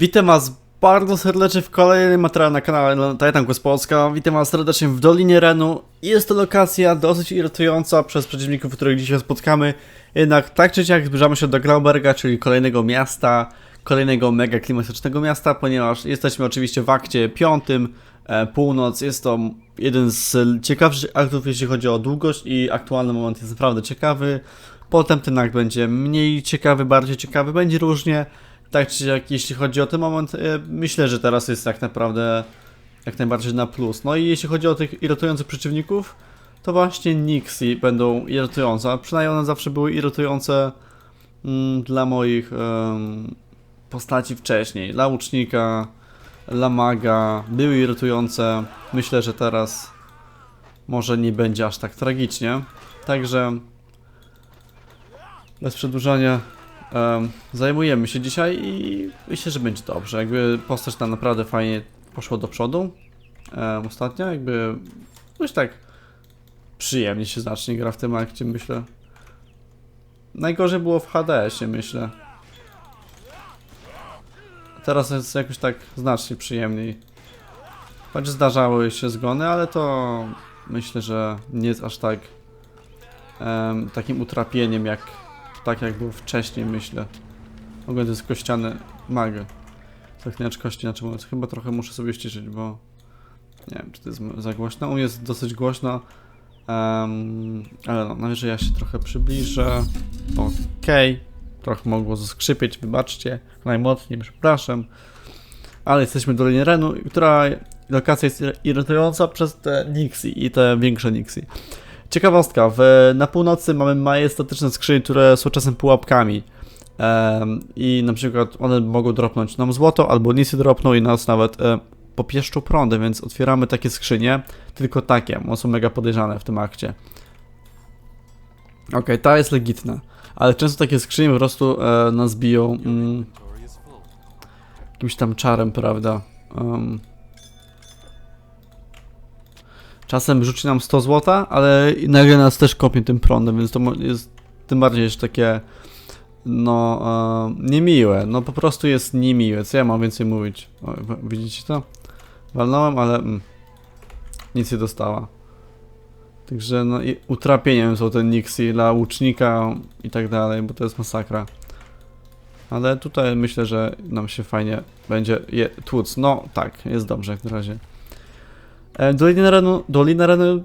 Witam was bardzo serdecznie w kolejnym materiale na kanale Titan Quest Polska. Witam was serdecznie w Dolinie Renu. Jest to lokacja dosyć irytująca przez przeciwników, których dzisiaj spotkamy. Jednak tak czy siak zbliżamy się do Grauberga, czyli kolejnego miasta, kolejnego mega klimatycznego miasta, ponieważ jesteśmy oczywiście w akcie piątym, e, północ. Jest to jeden z ciekawszych aktów, jeśli chodzi o długość i aktualny moment jest naprawdę ciekawy. Potem ten akt będzie mniej ciekawy, bardziej ciekawy, będzie różnie. Tak czy jak jeśli chodzi o ten moment, e, myślę, że teraz jest tak naprawdę jak najbardziej na plus. No i jeśli chodzi o tych irytujących przeciwników, to właśnie Nixie będą irytujące. a Przynajmniej one zawsze były irytujące mm, dla moich postaci wcześniej. Dla łucznika, dla maga. Były irytujące. Myślę, że teraz może nie będzie aż tak tragicznie. Także bez przedłużania Em, zajmujemy się dzisiaj i myślę, że będzie dobrze. Jakby postać tam naprawdę fajnie poszła do przodu em, ostatnio, jakby już tak przyjemnie się znacznie gra w tym akcie, myślę. Najgorzej było w HDS-ie, myślę. Teraz jest jakoś tak znacznie przyjemniej. Choć zdarzały się zgony, ale to myślę, że nie jest aż tak em, takim utrapieniem jak tak jak był wcześniej, myślę. Mogę to jest kościany mag. Zachniacz kości, znaczy mówiąc, chyba trochę muszę sobie ściszyć, bo nie wiem, czy to jest za głośno. U mnie jest dosyć głośno, um, ale no, najwyżej ja się trochę przybliżę. Okej, trochę mogło zaskrzypieć, wybaczcie, najmocniej, przepraszam. Ale jesteśmy w Dolinie Renu, która lokacja jest irytująca przez te Nixie i te większe Nixie. Ciekawostka, w, na północy mamy majestatyczne skrzynie, które są czasem pułapkami. I na przykład one mogą dropnąć nam złoto, albo nic dropną i nas nawet e, popieszczą prądem, więc otwieramy takie skrzynie, tylko takie, one są mega podejrzane w tym akcie. Okej, ta jest legitna, ale często takie skrzynie po prostu e, nas biją mm, jakimś tam czarem, prawda? Em, Czasem rzuci nam 100 złota, ale nagle nas też kopie tym prądem, więc to jest tym bardziej jeszcze takie no e, niemiłe. No po prostu jest niemiłe. Co ja mam więcej mówić? O, widzicie to? Walnąłem, ale mm, nic nie dostała. Także no i utrapieniem są te Nixie dla łucznika i tak dalej, bo to jest masakra. Ale tutaj myślę, że nam się fajnie będzie je tłuc. No tak, jest dobrze jak na razie. E, Dolina Renu, Dolina Renu,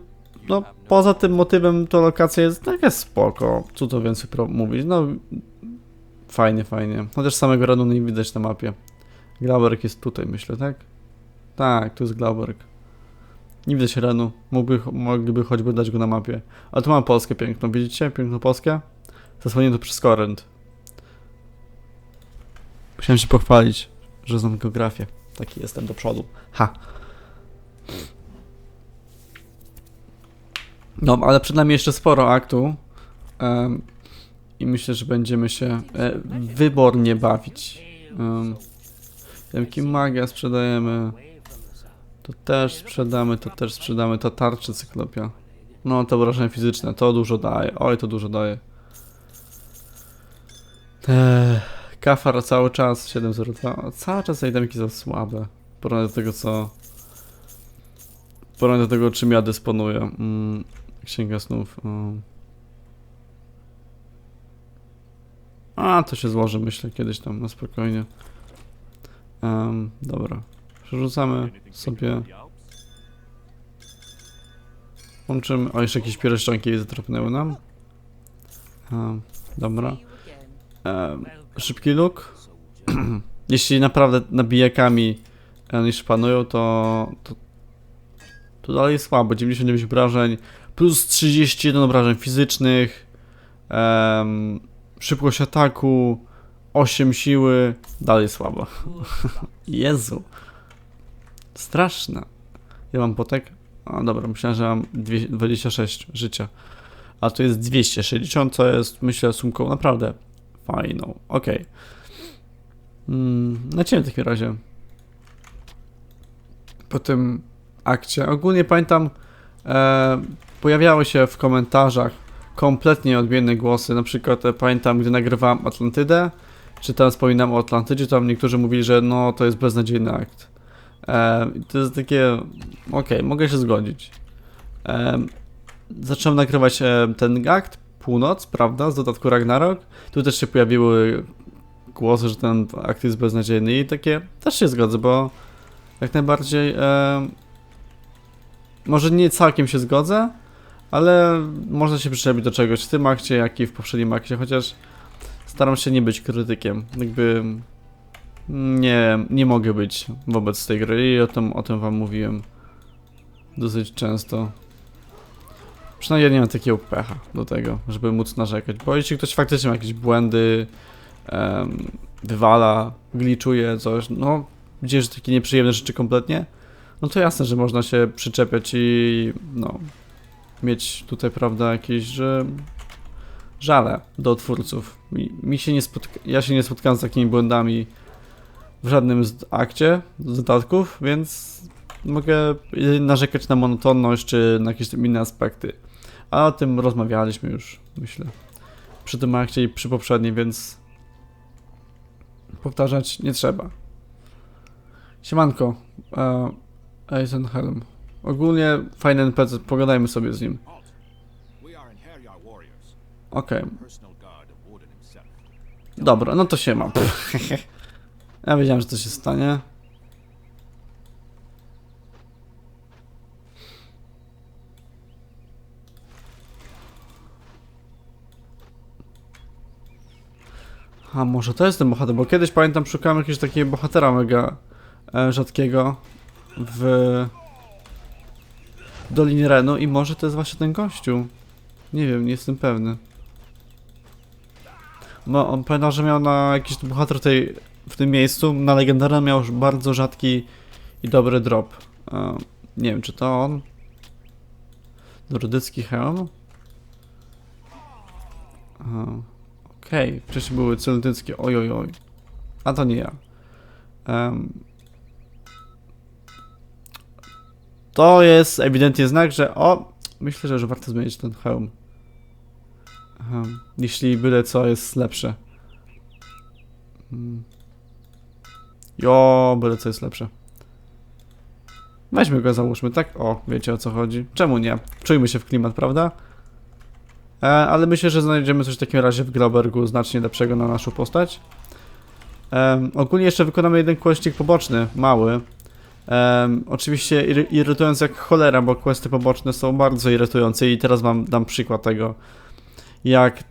no poza tym motywem to lokacja jest taka spoko. Co to więcej mówić? No fajnie, fajnie. Chociaż samego Renu nie widać na mapie. Glauberg jest tutaj, myślę, tak? Tak, tu jest Glauberg. Nie widać Renu. Mógłby, mogliby choćby dać go na mapie. Ale tu mam Polskę piękną, widzicie? Piękną Polskę. Zasłonięto przez Korent. Musiałem się pochwalić, że znam geografię. Taki jestem do przodu. Ha! No, ale przed nami jeszcze sporo aktu. em, I myślę, że będziemy się e, wybornie bawić. Um, magia sprzedajemy. To też sprzedamy, to też sprzedamy. To tarczy cyklopia. No, to wrażenie fizyczne, to dużo daje. Oj, to dużo daje. Eee, kafar cały czas 702. Cały czas te itemki są słabe. W porównaniu do tego, co. W porównaniu do tego, czym ja dysponuję. Mm, księga snów. A, to się złoży, myślę, kiedyś tam na spokojnie. Em, dobra. Przerzucamy sobie. Łączymy. O, jeszcze jakieś piereszczonki zatropnęły nam. Em, dobra. Em, szybki luk. Jeśli naprawdę nabijakami e, nie szpanują, to, to to dalej słabo. 99 obrażeń, plus 31 obrażeń fizycznych, em, szybkość ataku, 8 siły, dalej słabo. Jezu. Straszne. Ja mam potek? A dobra, myślałem, że mam dwie- 26 życia. A tu jest 260, co jest, myślę, sumką naprawdę fajną. Okej. Mm, na ciebie w takim razie. Po tym akcie. Ogólnie pamiętam, e, pojawiały się w komentarzach kompletnie odmienne głosy. Na przykład e, pamiętam, gdy nagrywałem Atlantydę, czytałem, wspominam o Atlantydzie, tam niektórzy mówili, że no to jest beznadziejny akt. E, to jest takie, okej, mogę się zgodzić. E, zacząłem nagrywać e, ten akt, północ, prawda, z dodatku Ragnarok. Tu też się pojawiły głosy, że ten akt jest beznadziejny i takie też się zgodzę, bo jak najbardziej e, może nie całkiem się zgodzę, ale można się przyczepić do czegoś w tym akcie, jak i w poprzednim akcie, chociaż staram się nie być krytykiem. Jakby nie, nie mogę być wobec tej gry i o tym, o tym wam mówiłem dosyć często. Przynajmniej ja nie mam takiego pecha do tego, żeby móc narzekać, bo jeśli ktoś faktycznie ma jakieś błędy, em, wywala, glitchuje coś, no gdzieś że takie nieprzyjemne rzeczy kompletnie, no to jasne, że można się przyczepiać i no mieć tutaj, prawda, jakieś, że żale do twórców. Mi, mi się nie spotka- ja się nie spotkałem z takimi błędami w żadnym z akcie, z dodatków, więc mogę narzekać na monotonność czy na jakieś inne aspekty. A o tym rozmawialiśmy już, myślę, przy tym akcie i przy poprzednim, więc powtarzać nie trzeba. Siemanko, e, Eisenhelm. Ogólnie fajny NPC, pogadajmy sobie z nim. Okej, himself. dobra, no to się ma. ja wiedziałem, że to się stanie. A może to jest ten bohater, bo kiedyś pamiętam szukałem jakiegoś takiego bohatera mega e, rzadkiego w Dolinie Renu i może to jest właśnie ten gościu. Nie wiem, nie jestem pewny. No, on pamiętam, że miał na jakiś bohater tej, w tym miejscu, na legendarnym miał już bardzo rzadki i dobry drop. E, nie wiem, czy to on? Nordycki hełm? Aha. Okej, wcześniej były celtyckie, oj, oj, oj. A to nie ja. Em. To jest ewidentnie znak, że o, myślę, że już warto zmienić ten hełm. Aha, jeśli byle co jest lepsze. Mm. Jo, byle co jest lepsze. Weźmy go, załóżmy, tak? O, wiecie o co chodzi. Czemu nie? Czujmy się w klimat, prawda? E, ale myślę, że znajdziemy coś w takim razie w Globergu znacznie lepszego na naszą postać. E, ogólnie jeszcze wykonamy jeden questik poboczny, mały. E, oczywiście ir irytujący jak cholera, bo questy poboczne są bardzo irytujące i teraz wam dam przykład tego, jak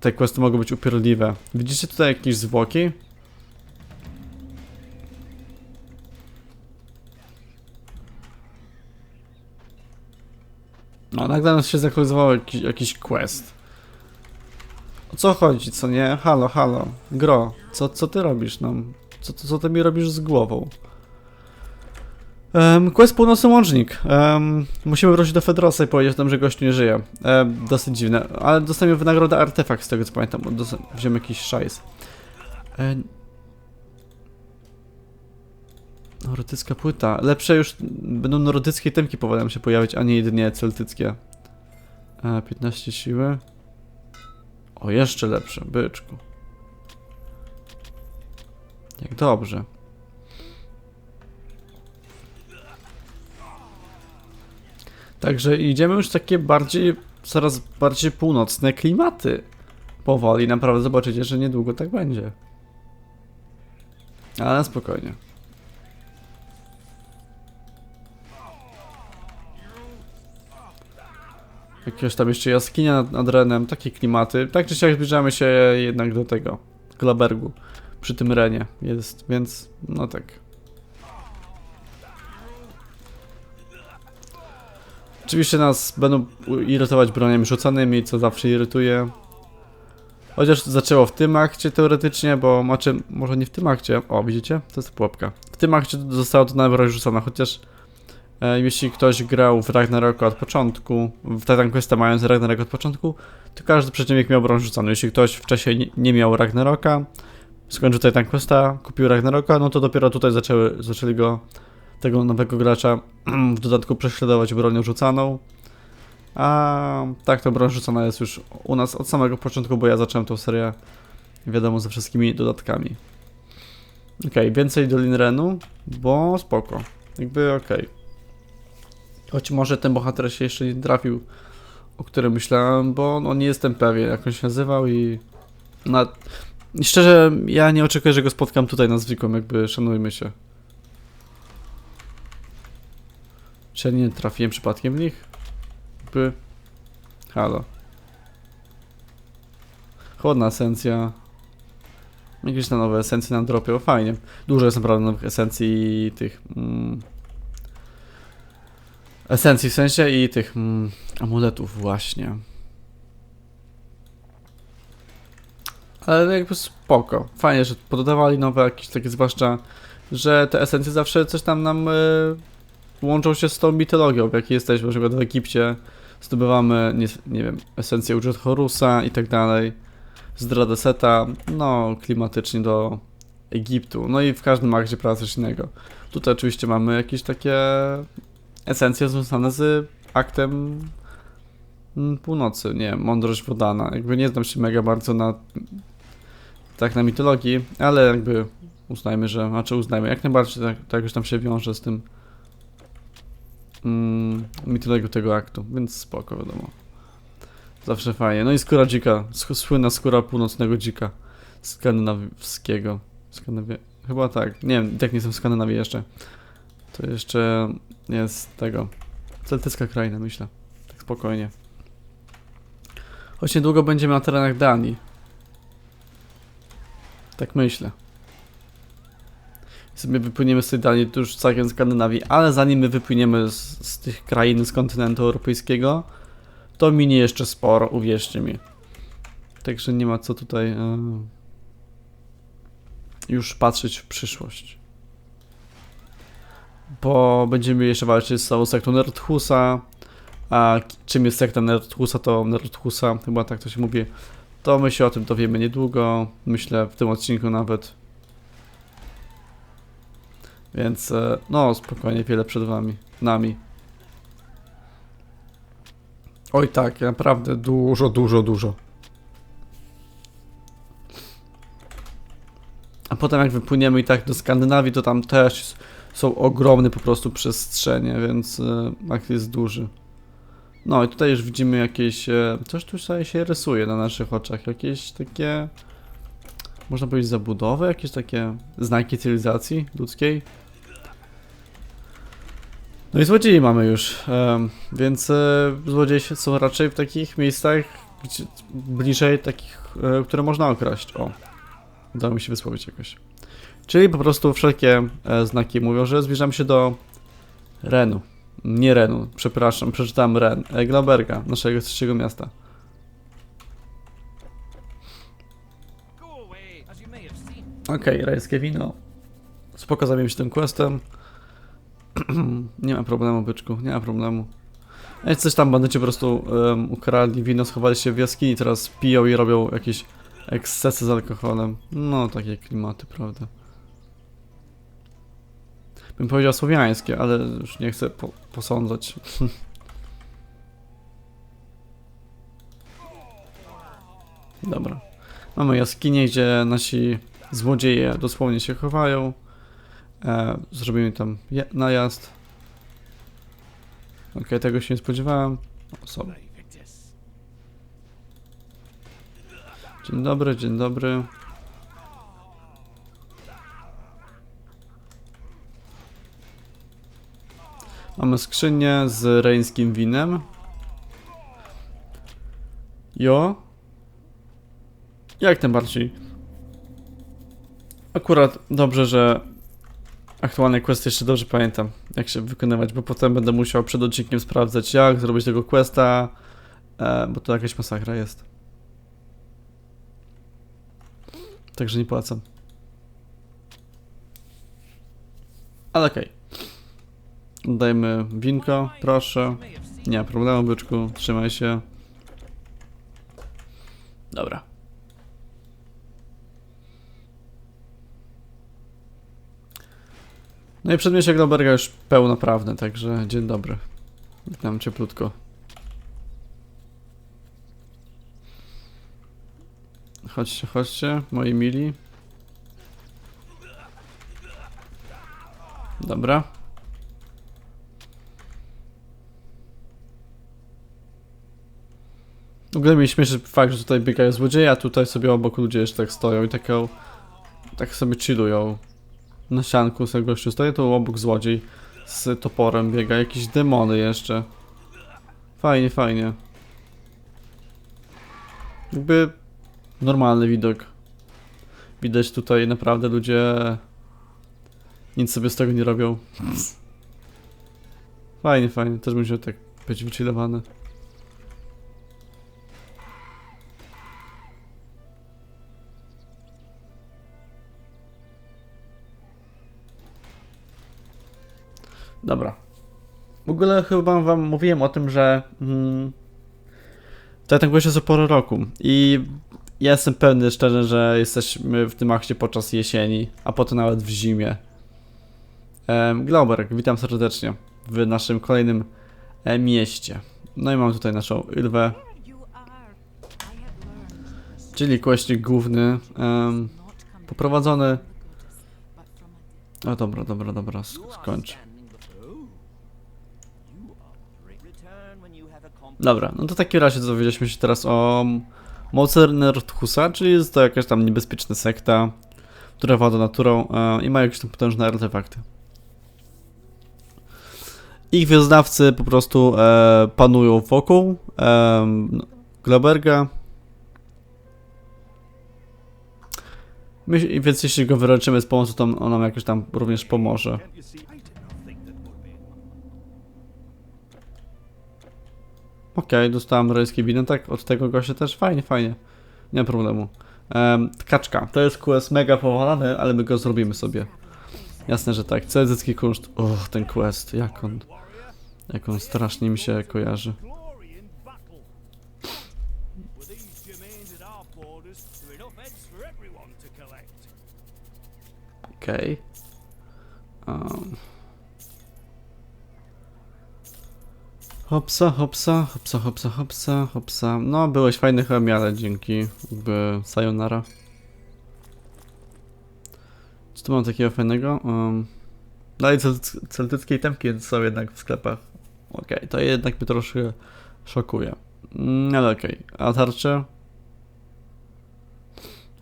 te questy mogą być upierdliwe. Widzicie tutaj jakieś zwłoki? No, nagle nam się zaktualizował jakiś, jakiś quest. O co chodzi, co nie? Halo, halo. Gro, co, co ty robisz nam? Co, co, co ty mi robisz z głową? Um, quest Północny Łącznik. Um, musimy wrócić do Fedrosa i powiedzieć tam, że gościu nie żyje. Um, dosyć dziwne. Ale dostaniemy w nagrodę artefakt, z tego co pamiętam. Wziąłem jakiś szajs. E... Nordycka płyta. Lepsze już będą nordyckie temki powolą się pojawiać, a nie jedynie celtyckie. E, 15 siły. O, jeszcze lepsze, byczku. Jak dobrze. Także idziemy już takie bardziej, coraz bardziej północne klimaty. Powoli, naprawdę zobaczycie, że niedługo tak będzie. Ale spokojnie. Jakieś tam jeszcze jaskinia nad, nad Renem, takie klimaty. Tak czy siak zbliżamy się jednak do tego, Glabergu, przy tym Renie jest, więc no tak. Oczywiście nas będą irytować broniami rzucanymi, co zawsze irytuje. Chociaż zaczęło w tym akcie teoretycznie, bo macie, może nie w tym akcie, o widzicie, to jest pułapka. W tym akcie została to na broń rzucona, chociaż e, jeśli ktoś grał w Ragnaroku od początku, w Titan Questa mając Ragnarok od początku, to każdy przeciwnik miał broń rzuconą. Jeśli ktoś wcześniej nie, nie miał Ragnaroka, skończył Titan Questa, kupił Ragnaroka, no to dopiero tutaj zaczęły, zaczęli go, tego nowego gracza, w dodatku prześladować bronią rzucaną. A tak, to broń rzucona jest już u nas od samego początku, bo ja zacząłem tą serię Wiadomo, ze wszystkimi dodatkami. Okej, więcej Dolin Renu, bo spoko. Jakby okej. Choć może ten bohater się jeszcze nie trafił, o którym myślałem, bo no nie jestem pewien, jak on się nazywał i... Na... Szczerze, ja nie oczekuję, że go spotkam tutaj na zwykłym, jakby szanujmy się. Czy nie trafiłem przypadkiem w nich? Jakby... Halo. Chłodna esencja. Jakieś na nowe esencje nam dropią, fajnie. Dużo jest naprawdę nowych esencji tych... Mm, esencji w sensie i tych mm, amuletów właśnie. Ale jakby spoko. Fajnie, że pododawali nowe jakieś takie zwłaszcza, że te esencje zawsze coś tam nam y, łączą się z tą mitologią, w jakiej jesteśmy, na przykład w Egipcie zdobywamy, nie, nie wiem, esencję Ujet Horusa i tak dalej, z Dradeseta, no klimatycznie do Egiptu, no i w każdym akcie prawa coś innego. Tutaj oczywiście mamy jakieś takie esencje związane z aktem mm, północy, nie mądrość wodana, jakby nie znam się mega bardzo na tak na mitologii, ale jakby uznajmy, że, znaczy uznajmy, jak najbardziej tak, tak już tam się wiąże z tym mm, mitologią tego aktu, więc spoko wiadomo. Zawsze fajnie. No i skóra dzika, słynna skóra północnego dzika skandynawskiego. Skandynawia... Chyba tak, nie wiem, tak nie jestem w Skandynawii jeszcze. To jeszcze jest tego, celtycka kraina myślę, tak spokojnie. Choć niedługo będziemy na terenach Danii. Tak myślę. Sobie wypłyniemy z tej Danii, to już całkiem Skandynawii, ale zanim my wypłyniemy z, z tych krain z kontynentu europejskiego, to minie jeszcze sporo, uwierzcie mi. Także nie ma co tutaj e, już patrzeć w przyszłość. Bo będziemy jeszcze walczyć z całą sektą Nerdhusa. A czym jest sekta Nerdhusa, to Nerdhusa, chyba tak to się mówi. To my się o tym dowiemy niedługo. Myślę w tym odcinku nawet. Więc e, no spokojnie, wiele przed wami, nami. Oj tak, naprawdę dużo, dużo, dużo. A potem jak wypłyniemy i tak do Skandynawii, to tam też są ogromne po prostu przestrzenie, więc e, akt jest duży. No i tutaj już widzimy jakieś, e, coś tu sobie się rysuje na naszych oczach, jakieś takie, można powiedzieć zabudowy, jakieś takie znaki cywilizacji ludzkiej. No i złodziei mamy już, więc e, złodzieje się- są raczej w takich miejscach, gdzie, bliżej takich, e, które można okraść. O, udało mi się wysłowić jakoś. Czyli po prostu wszelkie e, znaki mówią, że zbliżamy się do Renu. Nie Renu, przepraszam, przeczytałem Ren. E, Glauberga, naszego trzeciego miasta. Okej, rajskie wino. Spoko zajmiemy się tym questem. nie ma problemu, byczku, nie ma problemu. Ej, coś tam bandyci po prostu em, ukradli wino, schowali się w jaskini, teraz piją i robią jakieś ekscesy z alkoholem. No, takie klimaty, prawda. Bym powiedział słowiańskie, ale już nie chcę po posądzać. Dobra. Mamy jaskinię, gdzie nasi złodzieje dosłownie się chowają. E, zrobimy tam je- najazd. Okej, tego się nie spodziewałem. O. Dzień dobry, dzień dobry. Mamy skrzynię z reńskim winem. Jo. Jak najbardziej. Akurat dobrze, że aktualne questy jeszcze dobrze pamiętam, jak się wykonywać, bo potem będę musiał przed odcinkiem sprawdzać, jak zrobić tego questa, e, bo to jakaś masakra jest. Także nie polecam. Ale okej. Dajmy winko, proszę. Nie ma problemu, byczku, trzymaj się. Dobra. No i przedmieście Globerga już pełnoprawne, także dzień dobry. Witam cieplutko. Chodźcie, chodźcie, moi mili. Dobra. W ogóle mnie śmieszy fakt, że tutaj biegają złodzieje, a tutaj sobie obok ludzie jeszcze tak stoją i taką... Tak sobie chillują. Na sianku sobie gościu stoi, to obok złodziej z toporem biega, jakieś demony jeszcze. Fajnie, fajnie. Jakby normalny widok. Widać tutaj naprawdę ludzie nic sobie z tego nie robią. Fajnie, fajnie. Też się tak być wychillowany. Dobra. W ogóle chyba wam mówiłem o tym, że mm, to tak właśnie za porę roku i ja jestem pewny szczerze, że jesteśmy w tym akcie podczas jesieni, a potem nawet w zimie. Em, Glauberg, witam serdecznie w naszym kolejnym e, mieście. No i mam tutaj naszą Ylwę, czyli kośnik główny, poprowadzony... O dobra, dobra, dobra, sk- skończ. Dobra, no to w takim razie dowiedzieliśmy się teraz o Mocer Nerdhusa, czyli jest to jakaś tam niebezpieczna sekta, która włada naturą e, i ma jakieś tam potężne artefakty. Ich wyznawcy po prostu e, panują wokół e, Globerga. My, więc jeśli go wyleczymy z pomocą, to on nam jakoś tam również pomoże. Okej, dostałem rejskie winy, tak? Od tego gościa też? Fajnie, fajnie. Nie ma problemu. Um, tkaczka. To jest quest mega powalany, ale my go zrobimy sobie. Jasne, że tak. Cezycki kunszt. Och, ten quest. Jak on... Jak on strasznie mi się kojarzy. glory in battle. Hopsa, hopsa, hopsa, hopsa, hopsa, hopsa. No, byłeś fajny chemiale, dzięki. Jakby sayonara. Co tu mam takiego fajnego? Um. Dalej cel- celtyckie itemki są jednak w sklepach. Okej, to jednak mnie troszkę szokuje. Mm, ale okej. A tarcze?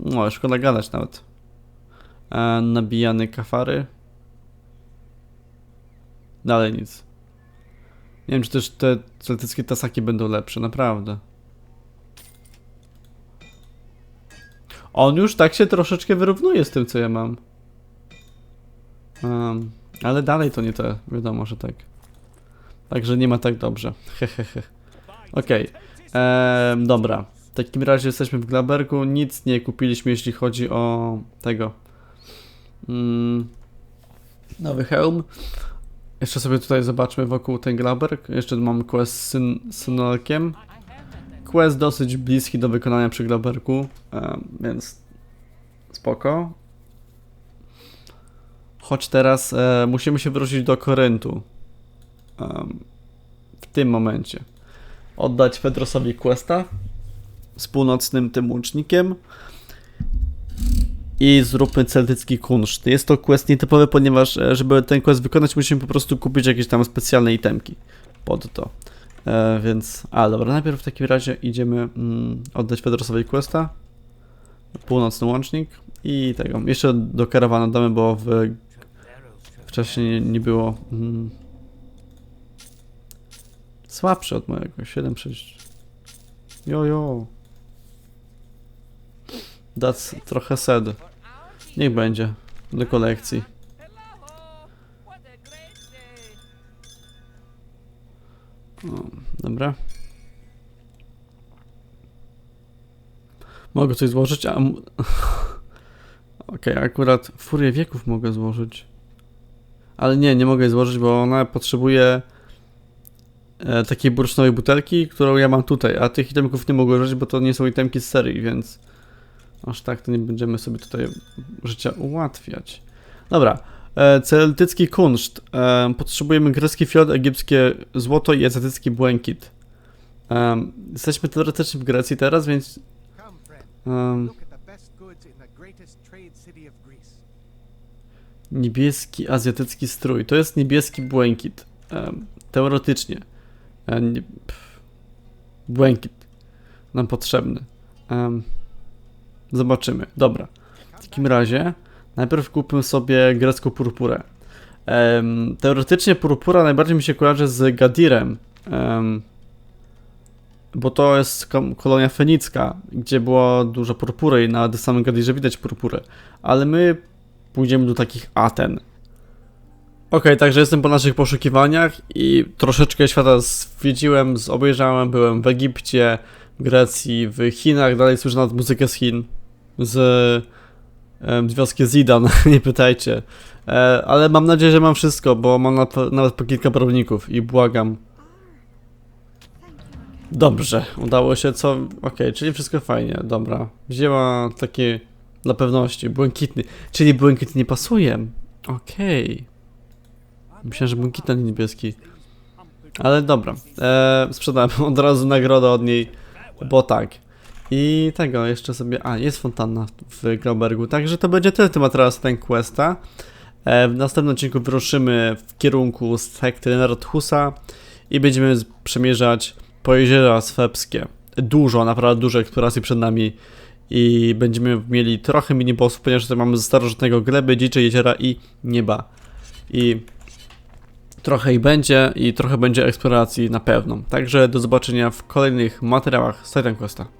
No, szkoda gadać nawet. E, nabijany kafary. Dalej nic. Nie wiem, czy też te celtyckie tasaki będą lepsze, naprawdę. On już tak się troszeczkę wyrównuje z tym, co ja mam. Em, ale dalej to nie to, wiadomo, że tak. Także nie ma tak dobrze. Hehehe. Okej. Em, Dobra. W takim razie jesteśmy w Glabergu. Nic nie kupiliśmy, jeśli chodzi o tego. Mm, nowy hełm. Jeszcze sobie tutaj zobaczmy wokół ten Glaberg. Jeszcze mamy quest z syn synolkiem. Quest dosyć bliski do wykonania przy Glabergu, em, więc spoko. Choć teraz e, musimy się wrócić do Koryntu. Em, w tym momencie. Oddać Fedrosowi questa z północnym tym łącznikiem i zróbmy celtycki kunszt. Jest to quest nietypowy, ponieważ e, żeby ten quest wykonać musimy po prostu kupić jakieś tam specjalne itemki pod to. E, więc, a dobra, najpierw w takim razie idziemy mm, oddać Fedrosowi questa, północny łącznik i tego. Jeszcze do karawana damy, bo w, wcześniej nie, było mm, słabszy od mojego, 7-6. Jojo. That's trochę sad. Niech będzie. Do kolekcji. O, dobra. Mogę coś złożyć, a... Okej, akurat furię wieków mogę złożyć. Ale nie, nie mogę jej złożyć, bo ona potrzebuje e, takiej bursztynowej butelki, którą ja mam tutaj, a tych itemków nie mogę użyć, bo to nie są itemki z serii, więc aż tak to nie będziemy sobie tutaj życia ułatwiać. Dobra, e, celtycki kunszt. E, potrzebujemy grecki fiod, egipskie złoto i azjatycki błękit. Em, jesteśmy teoretycznie w Grecji teraz, więc Greece. niebieski azjatycki strój. To jest niebieski błękit. Um, teoretycznie. E, nie, pff, błękit. Nam potrzebny. Um, zobaczymy. Dobra. W takim razie najpierw kupmy sobie grecką purpurę. Em, teoretycznie purpura najbardziej mi się kojarzy z Gadirem. em, bo to jest kolonia fenicka, gdzie było dużo purpury i na samym Gadirze widać purpurę. Ale my pójdziemy do takich Aten. Okej, także jestem po naszych poszukiwaniach i troszeczkę świata zwiedziłem, obejrzałem, byłem w Egipcie, w Grecji, w Chinach, dalej słyszę nawet muzykę z Chin, z, em, z wioski Zidan, nie pytajcie. E, ale mam nadzieję, że mam wszystko, bo mam na, nawet po kilka prawników i błagam. Dobrze, udało się, co? Okej, czyli wszystko fajnie, dobra. Wzięła takie dla pewności, błękitny. Czyli błękitny nie pasuje. Okej. Myślałem, że błękitny, nie niebieski. Ale dobra, e, sprzedałem od razu nagrodę od niej, bo tak. I tego jeszcze sobie. A, jest fontanna w Graubergu. Także to będzie tyle temat teraz ten questa. E, w następnym odcinku wyruszymy w kierunku sekty Narodhusa i będziemy przemierzać po jeziora swebskie. Dużo, naprawdę dużo eksploracji przed nami i będziemy mieli trochę mini-bossów, ponieważ tutaj mamy starożytnego gleby, dzicze jeziora i nieba. I trochę ich będzie i trochę będzie eksploracji na pewno. Także do zobaczenia w kolejnych materiałach z Titan Questa.